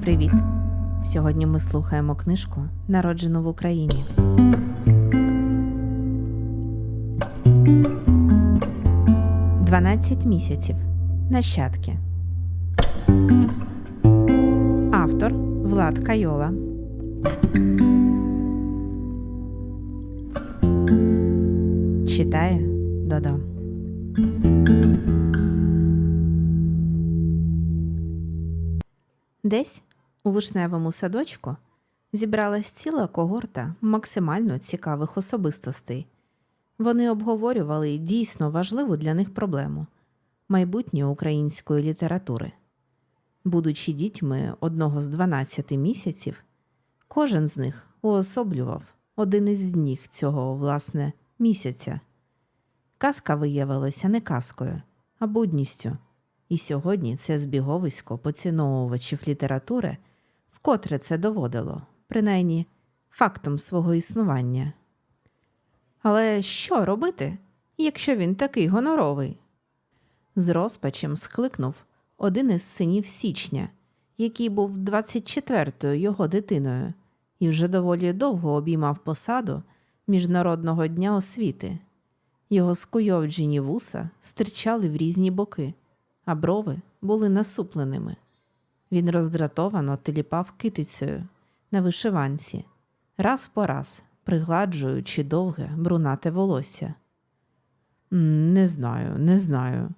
Привіт! Сьогодні ми слухаємо книжку Народжену в Україні. Дванадцять місяців. Нащадки. Автор Влад Кайола. Читає Додо. Десь у вишневому садочку зібралась ціла когорта максимально цікавих особистостей. Вони обговорювали дійсно важливу для них проблему майбутнє української літератури. Будучи дітьми одного з 12 місяців, кожен з них уособлював один із днів цього, власне, місяця. Казка виявилася не казкою, а будністю. І сьогодні це збіговисько поціновувачів літератури вкотре це доводило, принаймні фактом свого існування. Але що робити, якщо він такий гоноровий? З розпачем скликнув один із синів січня, який був 24-ю його дитиною, і вже доволі довго обіймав посаду Міжнародного дня освіти. Його скуйовджені вуса стирчали в різні боки, а брови були насупленими. Він роздратовано теліпав китицею на вишиванці, раз по раз пригладжуючи довге брунате волосся. Не знаю, не знаю.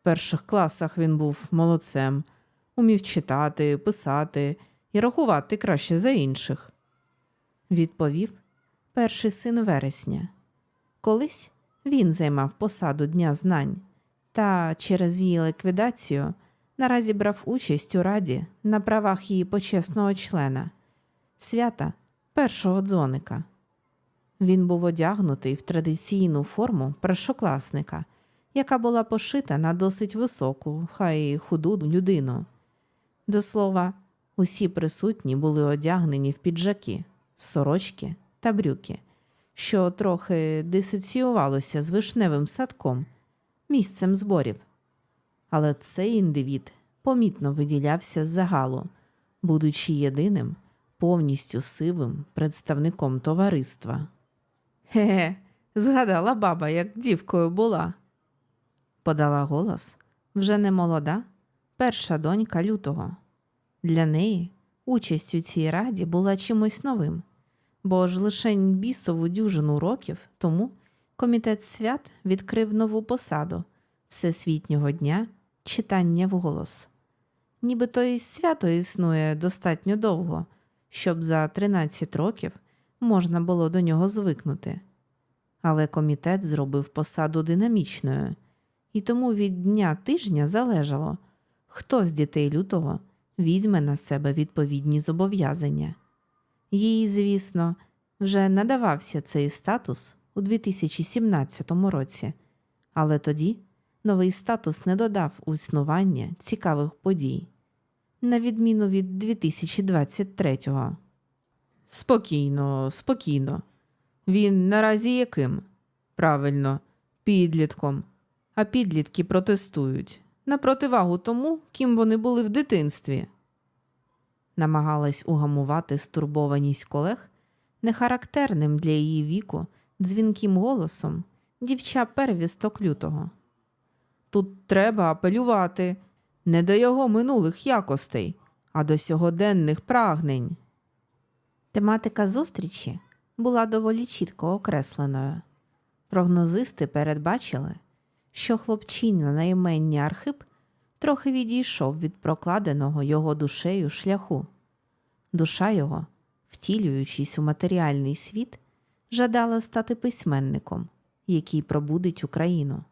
В перших класах він був молодцем, умів читати, писати і рахувати краще за інших. Відповів перший син вересня. Колись він займав посаду Дня знань, та через її ліквідацію наразі брав участь у раді на правах її почесного члена, свята першого дзвоника. Він був одягнутий в традиційну форму першокласника, яка була пошита на досить високу, хай худу людину. До слова, усі присутні були одягнені в піджаки, сорочки та брюки, що трохи дисоціювалося з вишневим садком, місцем зборів. Але цей індивід помітно виділявся з загалу, будучи єдиним, повністю сивим представником товариства. Ге, згадала баба, як дівкою була. Подала голос вже не молода, перша донька лютого. Для неї участь у цій раді була чимось новим, бо ж лишень бісову дюжину років тому комітет свят відкрив нову посаду Всесвітнього дня читання вголос. Нібито і свято існує достатньо довго, щоб за 13 років можна було до нього звикнути. Але комітет зробив посаду динамічною, і тому від дня тижня залежало, хто з дітей лютого візьме на себе відповідні зобов'язання. Їй, звісно, вже надавався цей статус у 2017 році, але тоді новий статус не додав у існування цікавих подій, на відміну від 2023-го. Спокійно, спокійно. Він наразі яким? Правильно, підлітком. А підлітки протестують на противагу тому, ким вони були в дитинстві. Намагалась угамувати стурбованість колег нехарактерним для її віку дзвінким голосом дівча первісток лютого. Тут треба апелювати не до його минулих якостей, а до сьогоденних прагнень. Тематика зустрічі була доволі чітко окресленою. Прогнозисти передбачили, що хлопчиня на імені Архип трохи відійшов від прокладеного його душею шляху. Душа його, втілюючись у матеріальний світ, жадала стати письменником, який пробудить Україну.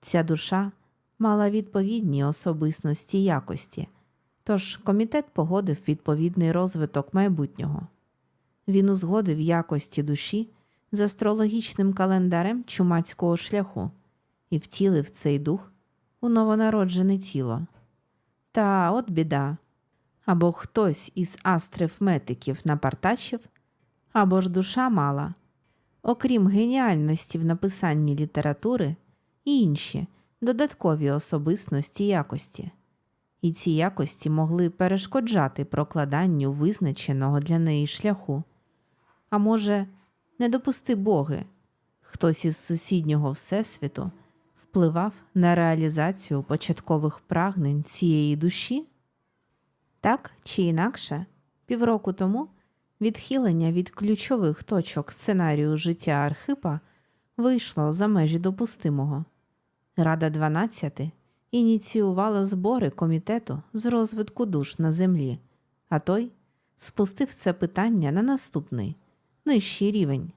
Ця душа мала відповідні особистості якості, тож комітет погодив відповідний розвиток майбутнього. Він узгодив якості душі з астрологічним календарем чумацького шляху і втілив цей дух у новонароджене тіло. Та от біда. Або хтось із астрифметиків напартачив, або ж душа мала, окрім геніальності в написанні літератури, і інші додаткові особистості якості. і ці якості могли перешкоджати прокладанню визначеного для неї шляху. А може, не допусти боги, хтось із сусіднього всесвіту впливав на реалізацію початкових прагнень цієї душі? Так чи інакше, півроку тому відхилення від ключових точок сценарію життя Архипа вийшло за межі допустимого. Рада 12 ініціювала збори комітету з розвитку душ на землі, а той спустив це питання на наступний, нижчий рівень.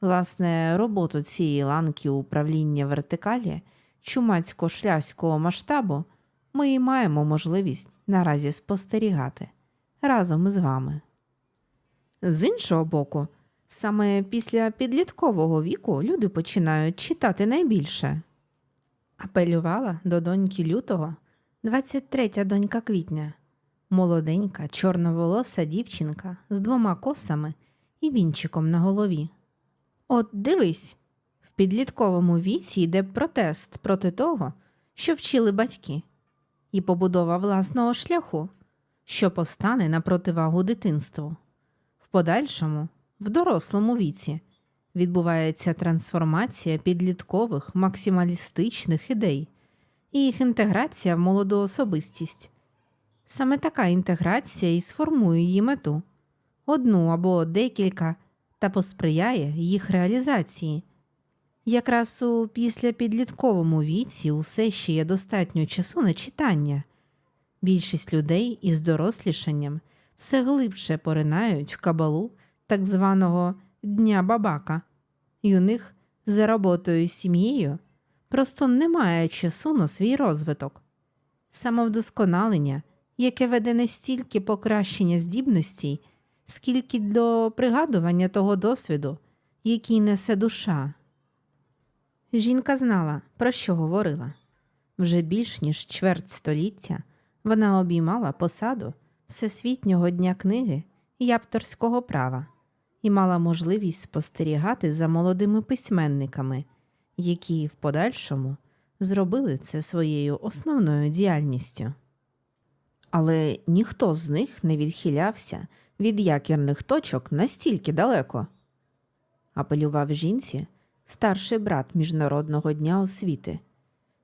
Власне, роботу цієї ланки управління вертикалі чумацько-шляхського масштабу ми і маємо можливість наразі спостерігати разом із вами. З іншого боку, саме після підліткового віку люди починають читати найбільше. Апелювала до доньки лютого 23-я донька квітня, молоденька, чорноволоса дівчинка з двома косами і вінчиком на голові. От дивись, в підлітковому віці йде протест проти того, що вчили батьки, і побудова власного шляху, що постане на противагу дитинству. Подальшому, в дорослому віці, відбувається трансформація підліткових максималістичних ідей і їх інтеграція в молоду особистість. Саме така інтеграція і сформує її мету одну або декілька та посприяє їх реалізації. Якраз у післяпідлітковому віці усе ще є достатньо часу на читання. Більшість людей із дорослішанням все глибше поринають в кабалу так званого Дня бабака, і у них за роботою з сім'єю просто немає часу на свій розвиток. Самовдосконалення, яке веде не стільки покращення здібностей, скільки до пригадування того досвіду, який несе душа. Жінка знала, про що говорила. Вже більш ніж чверть століття вона обіймала посаду Всесвітнього дня книги і авторського права і мала можливість спостерігати за молодими письменниками, які в подальшому зробили це своєю основною діяльністю. Але ніхто з них не відхилявся від якірних точок настільки далеко. Апелював жінці старший брат Міжнародного дня освіти.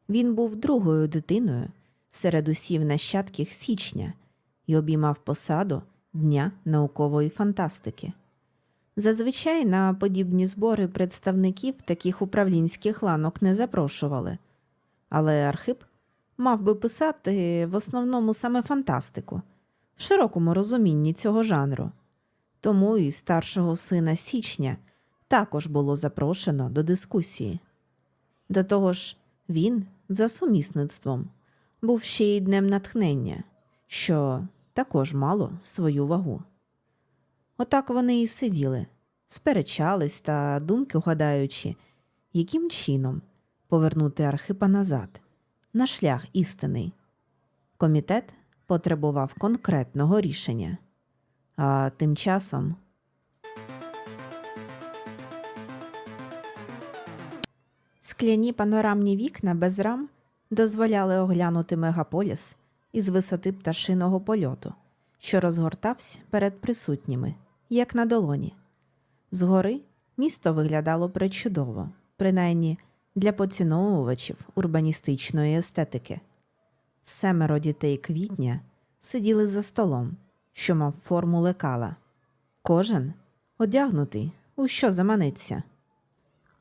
Він був другою дитиною серед усів нащадків січня і обіймав посаду Дня наукової фантастики. Зазвичай на подібні збори представників таких управлінських ланок не запрошували, але Архип мав би писати в основному саме фантастику, в широкому розумінні цього жанру. Тому і старшого сина Січня також було запрошено до дискусії. До того ж, він, за сумісництвом, був ще й днем натхнення, що також мало свою вагу. Отак вони і сиділи, сперечались та думки угадаючи, яким чином повернути Архипа назад, на шлях істинний. Комітет потребував конкретного рішення. А тим часом скляні панорамні вікна без рам дозволяли оглянути мегаполіс із висоти пташиного польоту, що розгортався перед присутніми, як на долоні. Згори місто виглядало причудово, принаймні для поціновувачів урбаністичної естетики. Семеро дітей квітня сиділи за столом, що мав форму лекала. Кожен одягнутий у що заманеться.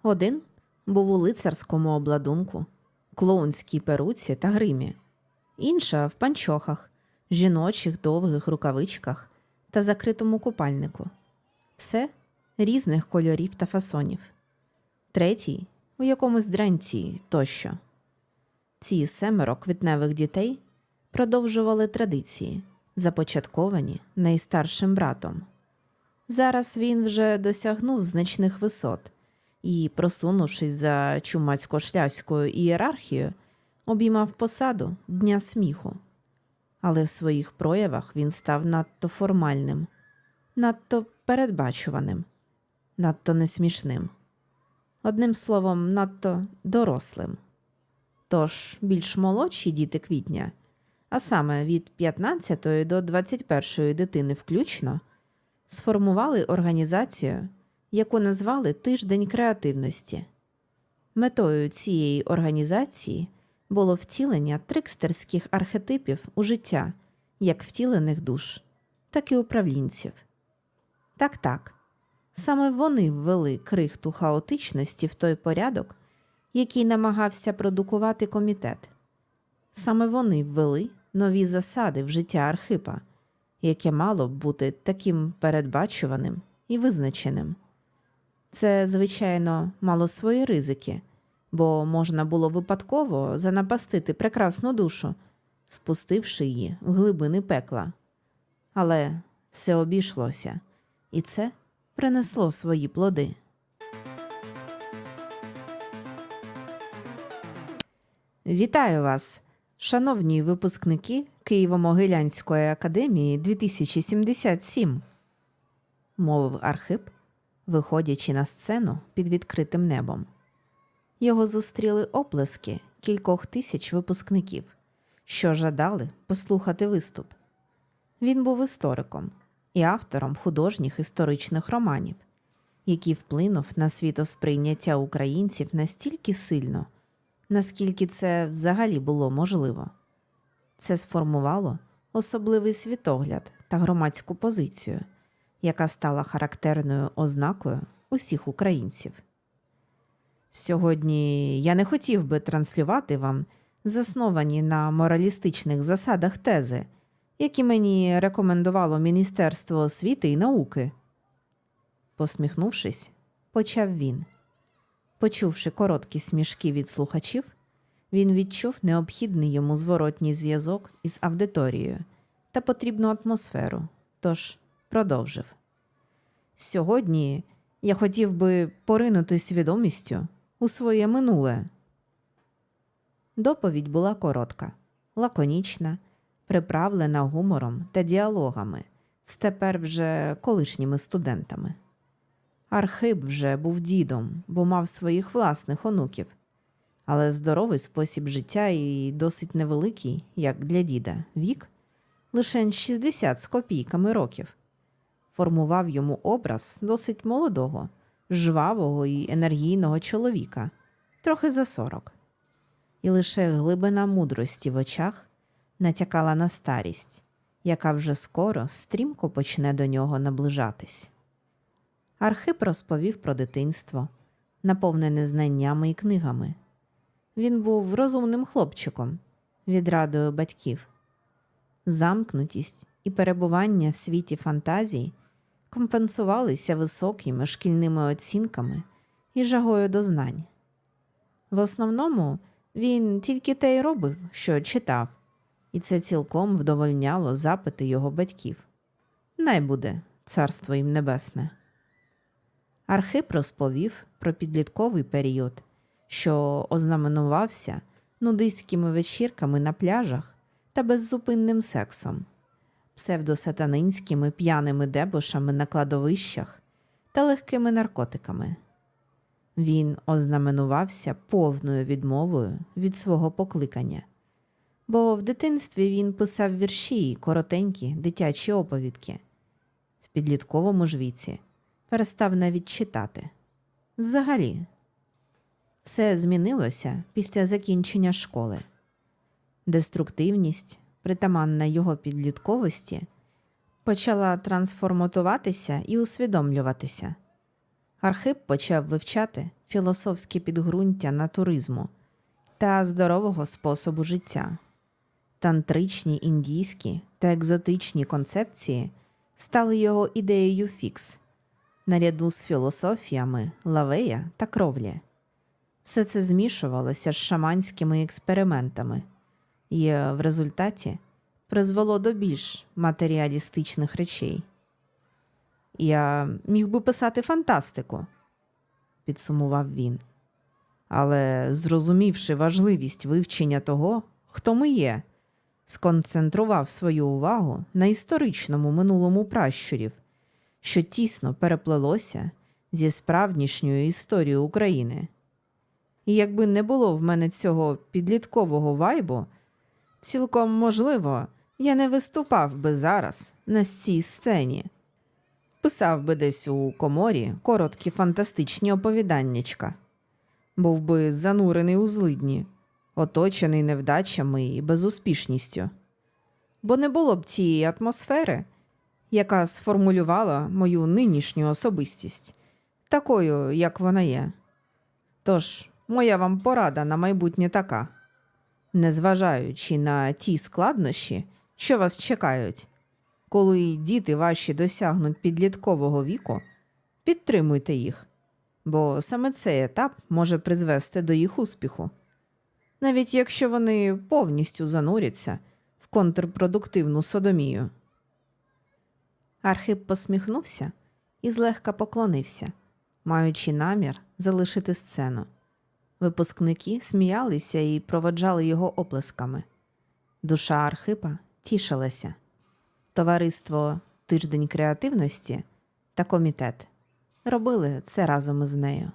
Один був у лицарському обладунку, клоунській перуці та гримі, інша в панчохах, жіночих довгих рукавичках та закритому купальнику. Все різних кольорів та фасонів. Третій у якомусь дренці тощо. Ці семеро квітневих дітей продовжували традиції, започатковані найстаршим братом. Зараз він вже досягнув значних висот і, просунувшись за чумацько-шляською ієрархією, обіймав посаду Дня сміху. Але в своїх проявах він став надто формальним, надто передбачуваним, надто несмішним. Одним словом, надто дорослим. Тож більш молодші діти квітня, а саме від 15 до 21 дитини включно, сформували організацію, яку назвали Тиждень креативності. Метою цієї організації було втілення трикстерських архетипів у життя, як втілених душ, так і управлінців. Так так, саме вони ввели крихту хаотичності в той порядок, який намагався продукувати комітет. Саме вони ввели нові засади в життя Архипа, яке мало б бути таким передбачуваним і визначеним. Це, звичайно, мало свої ризики, бо можна було випадково занапастити прекрасну душу, спустивши її в глибини пекла. Але все обійшлося, і це принесло свої плоди. Вітаю вас, шановні випускники Києво-Могилянської академії 2077, мовив Архип, виходячи на сцену під відкритим небом. Його зустріли оплески кількох тисяч випускників, що жадали послухати виступ. Він був істориком і автором художніх історичних романів, який вплинув на світосприйняття українців настільки сильно, наскільки це взагалі було можливо. Це сформувало особливий світогляд та громадську позицію, яка стала характерною ознакою усіх українців. Сьогодні я не хотів би транслювати вам засновані на моралістичних засадах тези, які мені рекомендувало Міністерство освіти і науки. Посміхнувшись, почав він. Почувши короткі смішки від слухачів, він відчув необхідний йому зворотній зв'язок із аудиторією та потрібну атмосферу, тож продовжив. Сьогодні я хотів би поринути свідомістю у своє минуле. Доповідь була коротка, лаконічна, приправлена гумором та діалогами з тепер вже колишніми студентами. Архип вже був дідом, бо мав своїх власних онуків, але здоровий спосіб життя і досить невеликий, як для діда, вік лише 60 з копійками років. Формував йому образ досить молодого, жвавого і енергійного чоловіка, трохи за сорок. І лише глибина мудрості в очах натякала на старість, яка вже скоро стрімко почне до нього наближатись. Архип розповів про дитинство, наповнене знаннями і книгами. Він був розумним хлопчиком, відрадою батьків. Замкнутість і перебування в світі фантазій компенсувалися високими шкільними оцінками і жагою до знань. В основному він тільки те й робив, що читав, і це цілком вдовольняло запити його батьків. Най буде царство їм небесне. Архип розповів про підлітковий період, що ознаменувався нудистськими вечірками на пляжах та беззупинним сексом, псевдосатанинськими п'яними дебошами на кладовищах та легкими наркотиками. Він ознаменувався повною відмовою від свого покликання, бо в дитинстві він писав вірші й коротенькі дитячі оповідки. В підлітковому ж віці перестав навіть читати. Взагалі, все змінилося після закінчення школи. Деструктивність, притаманна його підлітковості, почала трансформатуватися і усвідомлюватися. Архип почав вивчати філософське підґрунтя натуризму та здорового способу життя. Тантричні індійські та екзотичні концепції стали його ідеєю фікс наряду з філософіями лавея та кровлі. Все це змішувалося з шаманськими експериментами і в результаті призвело до більш матеріалістичних речей. Я міг би писати фантастику, підсумував він. Але, зрозумівши важливість вивчення того, хто ми є, сконцентрував свою увагу на історичному минулому пращурів, що тісно переплелося зі справднішньою історією України. І якби не було в мене цього підліткового вайбу, Цілком можливо, я не виступав би зараз на цій сцені. Писав би десь у коморі короткі фантастичні оповіданнячка. Був би занурений у злидні, оточений невдачами і безуспішністю. Бо не було б тієї атмосфери, яка сформулювала мою нинішню особистість, такою, як вона є. Тож, моя вам порада на майбутнє така. Незважаючи на ті складнощі, що вас чекають, коли діти ваші досягнуть підліткового віку, підтримуйте їх, бо саме цей етап може призвести до їх успіху, навіть якщо вони повністю зануряться в контрпродуктивну содомію. Архип посміхнувся і злегка поклонився, маючи намір залишити сцену. Випускники сміялися і проводжали його оплесками. Душа Архипа тішилася. Товариство Тиждень креативності та комітет робили це разом із нею.